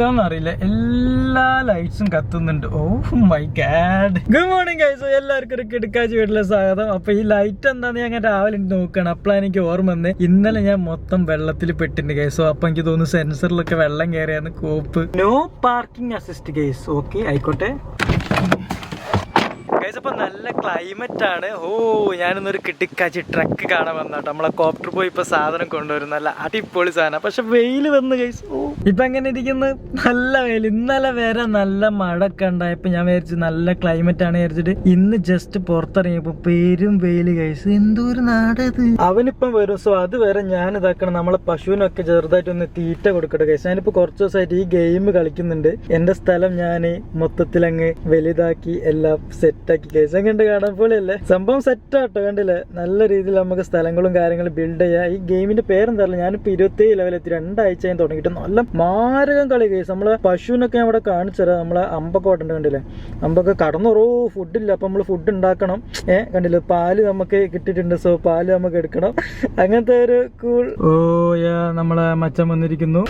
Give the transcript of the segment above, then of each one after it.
എന്താന്ന് അറിയില്ല. എല്ലാ ലൈറ്റ്സും കത്തുന്നുണ്ട്. ഓ my God good morning guys എല്ലാവർക്കും ഒരു കിടക്കാച്ച് വീട്ടിലെ സ്വാഗതം. അപ്പൊ ഈ ലൈറ്റ് എന്താന്ന് ഞാൻ രാവിലെ നോക്കണം അപ്പോഴാണ് എനിക്ക് ഓർമ്മ വന്ന്. ഇന്നലെ ഞാൻ മൊത്തം വെള്ളത്തിൽ പെട്ടിട്ടുണ്ട് ഗൈസോ അപ്പൊ എനിക്ക് തോന്നുന്നു സെൻസറിലൊക്കെ വെള്ളം കയറിയാണ് കോപ്പ്. No parking assist guys okay ആയിക്കോട്ടെ. ഗൈസ് അപ്പൊ നല്ല ക്ലൈമറ്റ് ആണ്. ഓ ഞാനിന്നൊരു കിട്ടിക്കാച്ചി ട്രക്ക് കാണാൻ വന്നാട്ടോ നമ്മളെ കോപ്റ്റർ പോയി ഇപ്പൊ സാധനം കൊണ്ടുവരും. നല്ല അടിപൊളി സാധനം. പക്ഷെ വെയിൽ വന്ന് ഗൈസ് ഓ ഇപ്പൊ എങ്ങനെ ഇരിക്കുന്നു? നല്ല വെയിൽ ഇന്നലെ വരെ നല്ല മഴ ഒക്കെ ഉണ്ടായപ്പോ ഞാൻ വിചാരിച്ചു നല്ല ക്ലൈമറ്റ് ആണ് വിചാരിച്ചിട്ട് ഇന്ന് ജസ്റ്റ് പുറത്തിറങ്ങിയപ്പോ പേരും വെയിൽ ഗൈസ് എന്തോ ഒരു നാടത് അവനിപ്പം വരും. സോ അത് വരെ ഞാൻ ഇതാക്കണം. നമ്മളെ പശുവിനൊക്കെ ചെറുതായിട്ട് ഒന്ന് തീറ്റ കൊടുക്കട്ടെ ഗൈസ് ഞാനിപ്പോ കുറച്ചു ദിവസമായിട്ട് ഈ ഗെയിം കളിക്കുന്നുണ്ട്. എന്റെ സ്ഥലം ഞാൻ മൊത്തത്തിൽ അങ്ങ് വലുതാക്കി എല്ലാം സെറ്റാക്കി ഗൈസ് അങ്ങനെ കാണാൻ പോലെയല്ലേ? സംഭവം സെറ്റ് ആട്ടോ കണ്ടില്ലേ? നല്ല രീതിയിൽ നമുക്ക് സ്ഥലങ്ങളും കാര്യങ്ങളും ബിൽഡ് ചെയ്യാം. ഈ ഗെയിമിന്റെ പേരെന്തല്ല ഞാനിപ്പോ ഇരുപത്തേഴ് ലെവലെത്തി രണ്ടാഴ്ച ഞാൻ തുടങ്ങിയിട്ട് നല്ല മാരകം കളി ഗൈസ് നമ്മളെ പശുവിനൊക്കെ ഞാൻ ഇവിടെ കാണിച്ചു തരാം. നമ്മളെ അമ്പൊക്കെ ഉണ്ട് കണ്ടില്ലേ? അമ്പൊക്കെ കടന്നുറോ ഫുഡില്ല അപ്പൊ നമ്മൾ ഫുഡ് ഉണ്ടാക്കണം. ഏഹ് കണ്ടില്ലേ? പാൽ നമുക്ക് കിട്ടിയിട്ടുണ്ട്. സോ പാൽ നമുക്ക് എടുക്കണം. അങ്ങനത്തെ ഒരു കൂൾ ഓ യാ നമ്മളെ മച്ചം വന്നിരിക്കുന്നു.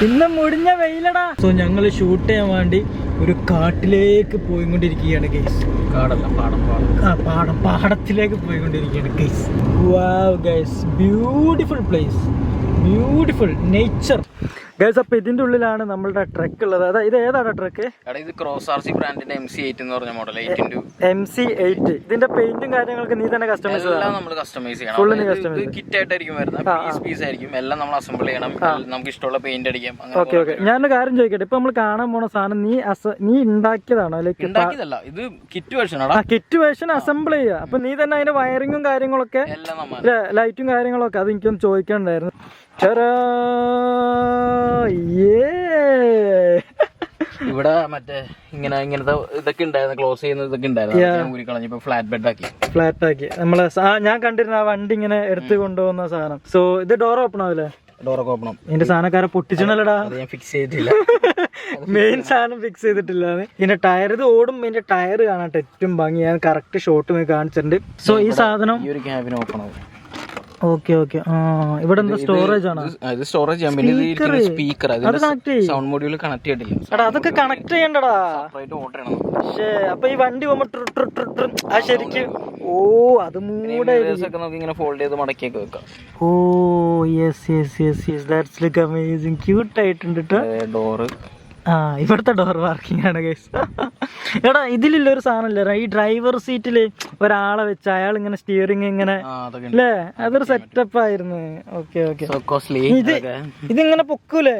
പിന്നെ മുടിഞ്ഞ വെയിലടാ. സോ ഞങ്ങൾ ഷൂട്ട് ചെയ്യാൻ വേണ്ടി ഒരു കാട്ടിലേക്ക് പോയിക്കൊണ്ടിരിക്കുകയാണ് ഗൈസ് കാടല്ല പാടം പാടം. ആ പാടം പാടത്തിലേക്ക് പോയിക്കൊണ്ടിരിക്കുകയാണ് guys wow guys beautiful place beautiful nature guys അപ്പൊ ഇതിന്റെ ഉള്ളിലാണ് നമ്മളുടെ ട്രക്ക് ഉള്ളത്. അതായത് ഇത് ഏതാണ് ട്രക്ക് ഇത് ക്രോസ് ആർ സി ബ്രാൻഡിന്റെ എം സി എയ്റ്റ് എന്ന് പറഞ്ഞ മോഡൽ എം സി എയ്റ്റ് ഇതിന്റെ പെയിന്റും കാര്യങ്ങളൊക്കെ നീ തന്നെ കസ്റ്റമൈസ് എല്ലാം നമ്മൾ കസ്റ്റമൈസ് ചെയ്യണം. കിറ്റ് ആയിട്ടായിരിക്കും വരുന്നത്. പീസ് പീസ് ആയിരിക്കും. എല്ലാം നമ്മൾ അസംബിൾ ചെയ്യണം. നമുക്ക് ഇഷ്ടമുള്ള പെയിന്റ് അടിക്കാം. ഓക്കെ ഓക്കെ ഞാനൊരു കാര്യം ചോദിക്കട്ടെ. ഇപ്പൊ നമ്മൾ കാണാൻ പോണ സാധനം നീ അസ നീ ഉണ്ടാക്കിയതാണോ? ലൈക്ക് ഉണ്ടാക്കിയതല്ല. ഇത് കിറ്റ് വേർഷൻ ആ കിറ്റ് വേർഷൻ അസംബിൾ ചെയ്യുക. അപ്പൊ നീ തന്നെ അതിന്റെ വയറിങ്ങും കാര്യങ്ങളൊക്കെ ലൈറ്റും കാര്യങ്ങളൊക്കെ അത് എനിക്കൊന്ന് ചോദിക്കണ്ടായിരുന്നു. ഇവിടെ മറ്റേ ഇങ്ങനെ ഇങ്ങനത്തെ ഇതൊക്കെ ഉണ്ടായിരുന്നു ക്ലോസ് ചെയ്യുന്ന ഇതൊക്കെ ഉണ്ടായിരുന്നു. അതൊക്കെ ഞാൻ ഊരി കളഞ്ഞു ഇപ്പൊ ഫ്ലാറ്റ് ബെഡ് ആക്കി. ഫ്ലാറ്റ് ആക്കി. നമ്മളെ ഞാൻ കണ്ടിരുന്ന ആ വണ്ടി ഇങ്ങനെ എടുത്തു കൊണ്ടുപോകുന്ന സാധനം. സോ ഇത് ഡോർ ഓപ്പൺ ആവില്ലേ? ഡോറൊക്കെ ഓപ്പണം ഇതിന്റെ സാധനക്കാരെ പൊട്ടിച്ചണല്ലടാ ഞാൻ ഫിക്സ് ചെയ്തിട്ടില്ല. മെയിൻ സാധനം ഫിക്സ് ചെയ്തിട്ടില്ല ഇതിന്റെ ടയർ ഇത് ഓടും ഇതിന്റെ ടയർ കാണാൻ ഏറ്റവും ഭംഗി ഞാൻ കറക്റ്റ് ഷോട്ട് കാണിച്ചിട്ടുണ്ട്. സോ ഈ സാധനം ഈ ഒരു ക്യാബിന് ഓപ്പൺ ആവും. Okay okay. ആ ഇവിടെ എന്താ സ്റ്റോറേജ് ആണ്? ഇത് സ്റ്റോറേജ് ചെയ്യാൻ പിന്നെ സ്പീക്കർ അത് സൗണ്ട് മൊഡ്യൂൾ കണക്ട് ചെയ്തിട്ടില്ല എടാ അതൊക്കെ കണക്ട് ചെയ്യണ്ടടാ. സെപ്പറേറ്റ് ഓർഡർ ചെയ്യണം പക്ഷേ അപ്പൊ ഈ വണ്ടി പോകുമ്പോ ട്ര ട്ര ട്ര ട്രു ആ ശരിക്ക് ഓ അത് മൂടെ ഇങ്ങനെ ഫോൾഡ് ചെയ്ത് മടക്കിയൊക്കെ വെക്കാം. ഓ yes yes yes yes that's look amazing cute ആയിട്ടുണ്ട് ട്ടോ. ഡോറ് ആ ഇവിടുത്തെ ഡോർ വർക്കിംഗ് ആണ് ഗൈസ് എടാ ഇതിലുള്ള ഒരു സാധനമില്ല? ഈ ഡ്രൈവർ സീറ്റിൽ ഒരാളെ വെച്ച് അയാൾ ഇങ്ങനെ സ്റ്റിയറിംഗ് ഇങ്ങനെ അല്ലേ അതൊരു സെറ്റപ്പ് ആയിരുന്നു. Okay okay. ഇത് ഇതിങ്ങനെ പൊക്കൂലേ?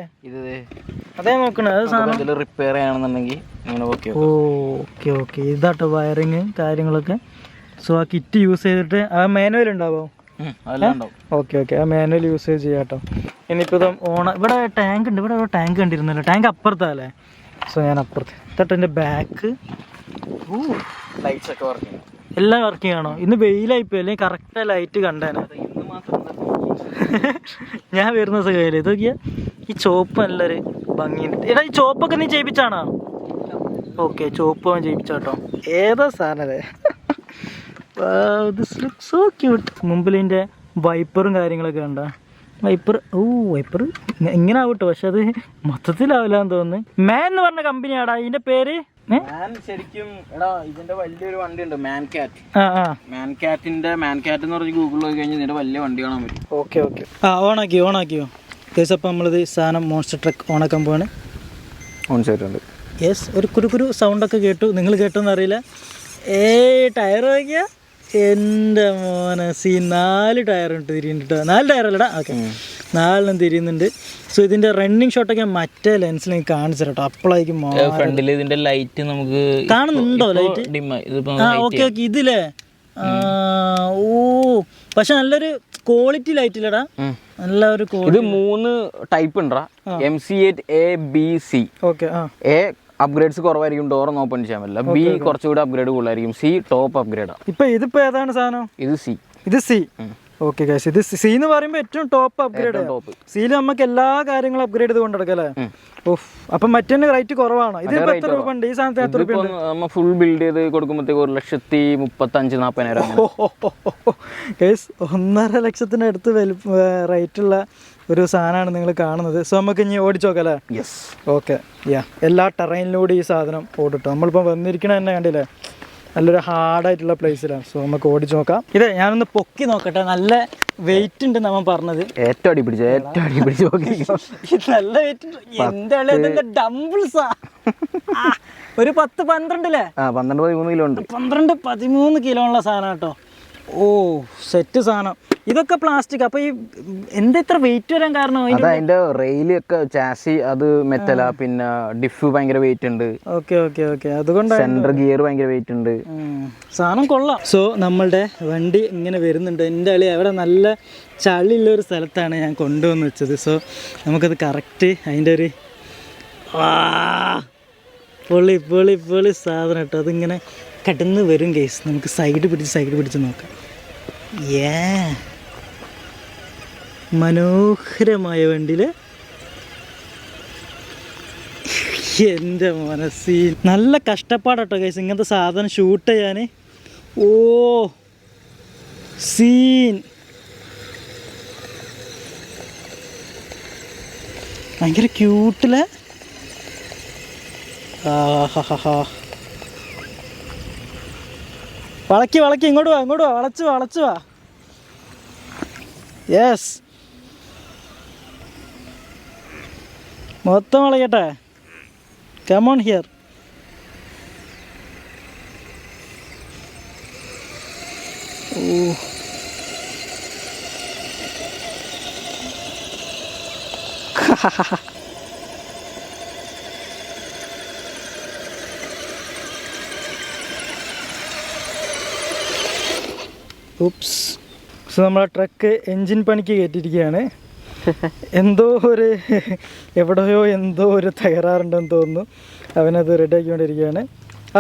അതേ നോക്കണേ അത് സാധനം. റിപ്പയർ ചെയ്യണമെന്നുണ്ടെങ്കിൽ ഓ ഓക്കെ ഓക്കെ. ഇതാട്ടോ വയറിങ് കാര്യങ്ങളൊക്കെ. സോ ആ കിറ്റ് യൂസ് ചെയ്തിട്ട് ആ മാനുവൽ ഉണ്ടാവോ? Okay okay. ആ മാനുവൽ യൂസ് ചെയ്യാട്ടോ കേട്ടോ. ഇനിയിപ്പോൾ ഓണ ഇവിടെ ടാങ്ക് ഉണ്ട്. ഇവിടെ ടാങ്ക് കണ്ടിരുന്നല്ലോ. ടാങ്ക് അപ്പുറത്തല്ലേ സോ ഞാൻ അപ്പുറത്ത് എന്റെ ബാക്ക് ലൈറ്റ്സ് ഒക്കെ വർക്ക് എല്ലാം വർക്കിംഗ് ആണോ? ഇന്ന് വെയിലായിപ്പോയി. അല്ലെങ്കിൽ കറക്റ്റ് ലൈറ്റ് കണ്ടേനെ. ഞാൻ വരുന്ന സുഖമില്ല ഇത് നോക്കിയാ. ഈ ചോപ്പ് നല്ലൊരു ഭംഗിയുണ്ട് എടാ ഈ ചോപ്പൊക്കെ നീ ചെയ്യിപ്പിച്ചാണോ? ഓക്കെ ചോപ്പ് അവൻ ചെയ്യിപ്പിച്ചാട്ടോ ഏതാ സാധനം സോ ക്യൂട്ട് മുമ്പിൽ ഇതിന്റെ വൈപ്പറും കാര്യങ്ങളൊക്കെ കണ്ട? വൈപ്പർ ഓ വൈപ്പർ ഇങ്ങനെ ആവട്ടെ പക്ഷെ അത് മൊത്തത്തിലാവില്ല എന്ന് തോന്നുന്നു. മാൻ എന്ന് പറഞ്ഞ കമ്പനിയാടാ ഇതിന്റെ പേര്? മാൻ ശരിക്കും എടാ ഇതിന്റെ വലിയൊരു വണ്ടി ഉണ്ട് മാൻ കാറ്റ് മാൻ കാറ്റിന്റെ മാൻ കാറ്റ് എന്ന് പറഞ്ഞ് ഗൂഗിളിൽ പോയി കഴിഞ്ഞാൽ ഇതിന്റെ വലിയ വണ്ടി കാണാൻ പറ്റും. ഓക്കെ ഓക്കെ ആ ഓണാക്കി ഓണാക്കിയോ? കേസ് അപ്പം നമ്മളിത് സാധനം മോൺസ്റ്റർ ട്രക്ക് ഓണാക്കാൻ പോവാണ്. ഓൺ ചെയ്തിട്ടുണ്ട് യെസ് ഒരു സൗണ്ടൊക്കെ കേട്ടു. നിങ്ങൾ കേട്ടോന്നറിയില്ല ഏ ടയർ നോക്കിയാ എന്റെ മോനെ സി നാല് ടയർ ഉണ്ട് തിരിയുന്നുണ്ട് നാല് ടയർ അല്ലടാ? ഓക്കെ നാലെണ്ണം തിരിയുന്നുണ്ട്. സോ ഇതിന്റെ റണ്ണിങ് ഷോട്ടൊക്കെ ഞാൻ മറ്റേ ലെൻസിൽ എനിക്ക് കാണിച്ചു തരട്ടോ അപ്പോഴേക്കും ഫ്രണ്ടിൽ ഇതിന്റെ ലൈറ്റ് നമുക്ക് കാണുന്നുണ്ടോ ലൈറ്റ് ആ ഓക്കെ ഓക്കെ ഇതില്ലേ ഓ പക്ഷെ നല്ലൊരു ക്വാളിറ്റി ലൈറ്റ് ഇല്ലടാ. നല്ല ഒരു ഇത് മൂന്ന് ടൈപ്പ് ഉണ്ടാ M C eight A B C okay A upgrades കുറവായിരിക്കും ഡോർ ഓപ്പൺ ചെയ്യാൻ പറ്റില്ല. ബി കുറച്ചുകൂടി അപ്ഗ്രേഡ് കൂടുതലായിരിക്കും. സി ടോപ്പ് അപ്ഗ്രേഡ് ഇപ്പൊ ഇതിപ്പോ ഏതാണ് സാധനം? ഇത് സി ഇത് സി ഓക്കെ ഗൈസ് ഇത് സി എന്ന് പറയുമ്പോൾ ഏറ്റവും ടോപ്പ് അപ്ഗ്രേഡ് ടോപ്പ് സിയിൽ നമുക്ക് എല്ലാ കാര്യങ്ങളും അപ്ഗ്രേഡ് ചെയ്ത് കൊണ്ടെടുക്കാം അല്ലേ? ഓഫ് അപ്പൊ മറ്റേ റേറ്റ് കുറവാണ്? ഇത് എത്ര രൂപ ഉണ്ട്? ഈ സാധനത്തിന് എത്ര രൂപ നമ്മൾ നമ്മ ഫുൾ ബിൽഡ് ചെയ്ത് കൊടുക്കുമ്പോഴത്തേക്ക് ഒരു ലക്ഷത്തി മുപ്പത്തി അഞ്ച് നാപ്പതിനായിരം ഗൈസ് ഒന്നര ലക്ഷത്തിന് അടുത്ത് റേറ്റ് റേറ്റുള്ള ഒരു സാധനമാണ് നിങ്ങൾ കാണുന്നത്. സോ നമുക്ക് ഇനി ഓടിച്ചു നോക്കാം അല്ലേ യെസ് ഓക്കെ യാ എല്ലാ ടെറൈനിലൂടെ ഈ സാധനം ഓടിട്ടോ. നമ്മളിപ്പോൾ വന്നിരിക്കണ തന്നെ കണ്ടില്ലേ? നല്ലൊരു ഹാർഡായിട്ടുള്ള പ്ലേസിലാണ് സോ നമുക്ക് ഓടിച്ചു നോക്കാം ഇതെ ഞാനൊന്ന് പൊക്കി നോക്കട്ടെ. നല്ല വെയിറ്റ് ഉണ്ട് നമ്മൾ പറഞ്ഞത്. ഏറ്റവും അടി പിടിച്ചു? ഏറ്റവും അടി പിടിച്ചു? നല്ല വെയിറ്റ് എന്താണ് ഡംബിൾസാ ഒരു പത്ത് പന്ത്രണ്ടില്ലേ? പന്ത്രണ്ട് പതിമൂന്ന് കിലോ ഉണ്ട്. പന്ത്രണ്ട് പതിമൂന്ന് കിലോ ഉള്ള സാധനം കേട്ടോ. ഓ സെറ്റ് സാധനം. ഇതൊക്കെ പ്ലാസ്റ്റിക് അപ്പൊ ഈ എന്താ ഇത്ര വെയിറ്റ് വരാൻ കാരണം അത് അതിന്റെ റെയിൽ ഒക്കെ ചാസി അത് മെറ്റല പിന്നെ ഡിഫ് ഭയങ്കര വെയിറ്റ് ഉണ്ട്. ഓക്കെ ഓക്കെ ഓക്കെ അതുകൊണ്ട് സെൻട്രൽ ഗിയർ ഭയങ്കര വെയിറ്റ് ഉണ്ട്. സാധനം കൊള്ളാം. സോ നമ്മളുടെ വണ്ടി ഇങ്ങനെ വരുന്നുണ്ട്. എന്റെ അളി അവിടെ നല്ല ചളിയുള്ള ഒരു സ്ഥലത്താണ് ഞാൻ കൊണ്ടുവന്ന് വെച്ചത്. സോ നമുക്കത് കറക്റ്റ് അതിന്റെ ഒരു പൊളി പൊളി പൊളി സാധനം കേട്ടോ. അതിങ്ങനെ കടന്ന് വരും കേസ് നമുക്ക് സൈഡ് പിടിച്ച് സൈഡ് പിടിച്ച് നോക്കാം. ഏ മനോഹരമായ വണ്ടിയിൽ എന്റെ മനസ്സിൽ നല്ല കഷ്ടപ്പാടട്ടോ കേസ് ഇങ്ങനത്തെ സാധനം ഷൂട്ട് ചെയ്യാൻ ഓ സീൻ ഭയങ്കര ക്യൂട്ടിലെ. വളക്കി വളക്കി ഇങ്ങോട്ട് വാ ഇങ്ങോട്ട് വാ വളച്ച് വളച്ചു വാ. യെസ് മൊത്തം വളയട്ടെ come on here oh oops so നമ്മളെ ട്രക്ക് എൻജിൻ പണിക്ക് കയറ്റിയിരിക്കുകയാണ്. എന്തോ ഒരു എവിടെയോ എന്തോ ഒരു തകരാറുണ്ടെന്ന് തോന്നുന്നു. അവനത് റെഡി ആക്കിക്കൊണ്ടിരിക്കുകയാണ്.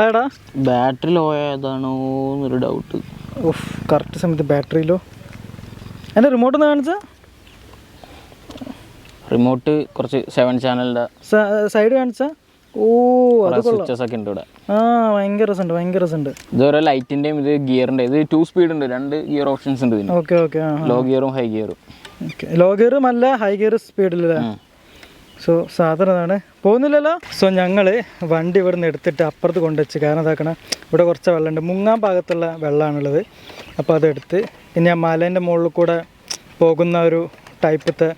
ആടാ. ബാറ്ററി ലോ ആയതാണോ എന്നൊരു ഡൗട്ട് ഓഫ് കറക്റ്റ് സമയത്ത് ബാറ്ററി ലോ എന്റെ റിമോട്ട് ഒന്ന് കാണിച്ചാ. റിമോട്ട് കുറച്ച് സെവൻ ചാനലിന്റെ സൈഡ് കാണിച്ചാ. ഓ അത് സ്വിച്ചസ് ഒക്കെ ഉണ്ട് ഇവിടെ. ആ ഭയങ്കര രസമുണ്ട് ഭയങ്കര രസമുണ്ട്. ഇത് ഓരോ ലൈറ്റിന്റെയും ഇത് ഗിയറിന്റെ ഇത് ടു സ്പീഡ് ഉണ്ട് രണ്ട് ഗിയർ ഓപ്ഷൻസ് ഉണ്ട് ഇതിന്. ഓക്കെ ഓക്കെ ലോ ഗിയറും ഹൈ ഗിയറും ലോ ഗിയറും അല്ല ഹൈ ഗിയർ സ്പീഡിലല്ലേ സോ സാധനമാണ് പോകുന്നില്ലല്ലോ? സോ ഞങ്ങൾ വണ്ടി ഇവിടെ നിന്ന് എടുത്തിട്ട് അപ്പുറത്ത് കൊണ്ടുവച്ച് കാരണം ഇതാക്കണം ഇവിടെ കുറച്ച് വെള്ളമുണ്ട് മുങ്ങാൻ ഭാഗത്തുള്ള വെള്ളമാണുള്ളത് അപ്പോൾ അതെടുത്ത് ഇനി ആ മലേന്റെ മുകളിൽ കൂടെ പോകുന്ന ഒരു ടൈപ്പത്തെ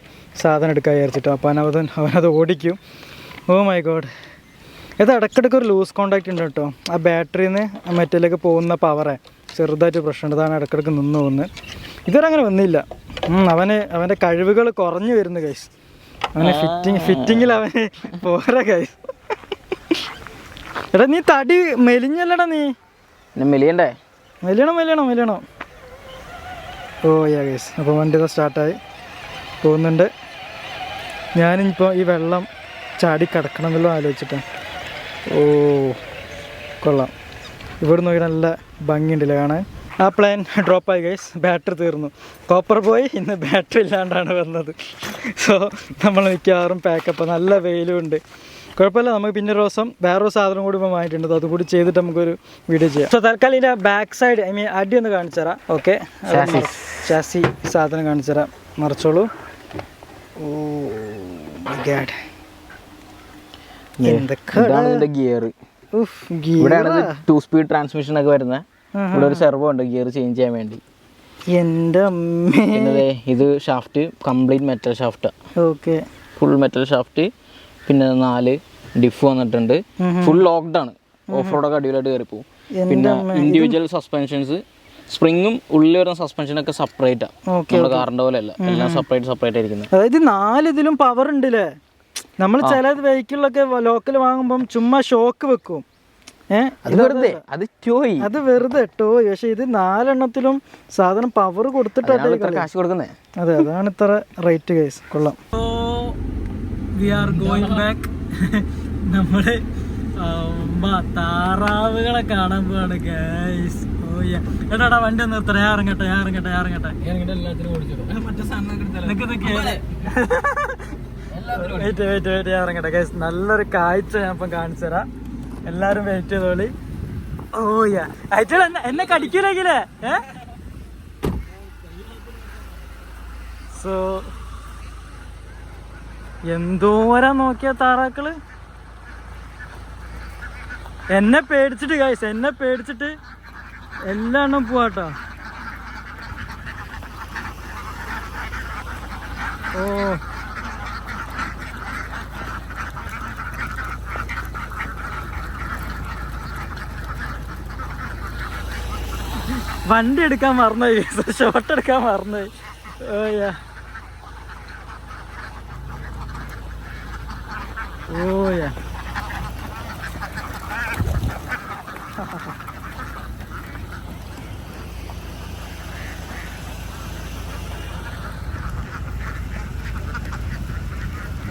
സാധനം എടുക്കാൻ വിചാരിച്ചിട്ടോ. അപ്പോൾ അവനത് അവനത് ഓടിക്കും. ഓ മൈ ഗോഡ് ഇത് ഇടയ്ക്കിടയ്ക്ക് ഒരു ലൂസ് കോണ്ടാക്റ്റ് ഉണ്ട് കേട്ടോ. ആ ബാറ്ററിയിൽ നിന്ന് മറ്റേലേക്ക് പോകുന്ന പവറേ ചെറുതായിട്ട് പ്രശ്നമുണ്ട്. അതാണ് ഇടയ്ക്കിടയ്ക്ക് നിന്ന് പോകുന്നത്. ഇതുവരെ അങ്ങനെ വന്നില്ല. അവന് അവന്റെ കഴിവുകൾ കുറഞ്ഞു വരുന്നു കൈസ് അവന് ഫിറ്റിംഗ് ഫിറ്റിംഗിൽ അവന് പോരാ കൈസ് എടാ നീ തടി മെലിഞ്ഞല്ലടാ നീ. മെലിയണ്ടേ? മെലിയണം മെലിയണം മെലിയണം. ഓ യാ കേസ് അപ്പോൾ വണ്ടി സ്റ്റാർട്ടായി പോകുന്നുണ്ട്. ഞാനിപ്പോൾ ഈ വെള്ളം ചാടി കിടക്കണമെന്നല്ലോ ആലോചിച്ചിട്ടാണ് ഓ കൊള്ളാം. ഇവിടെ നോക്കി നല്ല ഭംഗിയുണ്ടല്ലേ കാണാൻ? ആ പ്ലാൻ ഡ്രോപ്പായി ഗൈസ് ബാറ്ററി തീർന്നു. കോപ്പർ പോയി ഇന്ന് ബാറ്ററി ഇല്ലാണ്ടാണ് വന്നത്. സോ നമ്മൾ മിക്കവാറും പാക്കപ്പ് നല്ല വെയിലും ഉണ്ട്. കുഴപ്പമില്ല നമുക്ക് പിന്നെ ഒരു ദിവസം വേറൊരു സാധനം കൂടി ഇപ്പോൾ വാങ്ങിയിട്ടുണ്ട്. അതുകൂടി ചെയ്തിട്ട് നമുക്കൊരു വീഡിയോ ചെയ്യാം. സോ തൽക്കാലം ഇതിന്റെ ബാക്ക് സൈഡ് ഐ മീൻ അടി ഒന്ന് കാണിച്ചു തരാം. ഓക്കെ ചാസി സാധനം കാണിച്ചു തരാം. മറിച്ചോളൂ. ഓ ഗിയർ എന്തൊക്കെ ഗിയർ ടു സ്പീഡ് ട്രാൻസ്മിഷൻ ഒക്കെ വരുന്നത്. ഇവിടെ ഒരു സെർവോ ഉണ്ട് ഗിയർ ചേഞ്ച് ചെയ്യാൻ വേണ്ടി. എന്റെ അമ്മേ. ഇത് shaft complete metal shaft okay full metal shaft പിന്നെ നാല് ഡിഫ് വന്നിട്ടുണ്ട്. ഫുൾ ലോക്ക്ഡ് ആണ്. ഓഫ് റോഡൊക്കെ അടിപൊളിയായിട്ട് കയറി പോകും. പിന്നെ ഇൻഡിവിജ്വൽ സസ്പെൻഷൻസ് സ്പ്രിങ്ങും ഉള്ളിൽ വരുന്ന സസ്പെൻഷൻ ഒക്കെ സെപ്പറേറ്റ് ആണ് നമ്മുടെ കാറിന്റെ പോലെ അല്ല എല്ലാം സെപ്പറേറ്റ് സെപ്പറേറ്റ് ആയിരിക്കുന്നത്. അതായത് നാല് ഇതിലും പവർ ഉണ്ടല്ലേ? നമ്മൾ ചില വെഹിക്കിളിലൊക്കെ ലോക്കൽ വാങ്ങുമ്പോൾ ചുമ്മാ ഷോക്ക് വെക്കും. വെറുതെ അത് ടോയ് അത് വെറുതെ ടോയ് പക്ഷെ ഇത് നാലെണ്ണത്തിലും സാധനം പവർ കൊടുത്തിട്ടാണ് ഇത്ര കാശ് കൊടുക്കുന്നേ. അതെ അതാണ് ഇത്ര റേറ്റ് കേസ് കൊള്ളാം. വി ആർ ഗോയിങ് ബാക്ക് നമ്മൾ അമ്മ താറാവുകളെ കാണാൻ പോവാണ് ഗൈസ് എടാടാ വണ്ടി ഒന്ന് നിർത്തണേ ഞാൻ ഇറങ്ങട്ടെ ഞാൻ ഇറങ്ങട്ടെ ഞാൻ ഇറങ്ങട്ടെ. നിക്ക് നിക്ക്. വെയിറ്റ് വെയിറ്റ് വെയിറ്റ് ഞാൻ ഇറങ്ങട്ടെ ഗൈസ് നല്ലൊരു കാഴ്ച ഞാൻ ഇപ്പം കാണിച്ചു തരാം എല്ലാരും വെയിറ്റ് ചെയ്തോളി. ഓ യാ അയച്ചാൽ എന്നെ കടിക്കൂലെങ്കിലേ? സോ എന്തോരാ നോക്കിയ താറാക്കൾ? എന്നെ പേടിച്ചിട്ട് ഗൈസ് എന്നെ പേടിച്ചിട്ട് എല്ലാ പോവാട്ടോ. ഓ വണ്ടി എടുക്കാൻ മറന്നുപോയി. ഷോട്ട് എടുക്കാൻ മറന്നുപോയി. ഓയ യാ.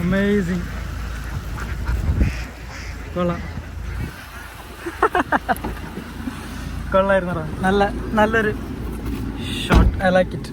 അമേസിങ് കൊള്ളാം. കൊള്ളായിരുന്നടാ. നല്ല നല്ലൊരു ഷോട്ട് ഐ ലൈക്ക് ഇറ്റ്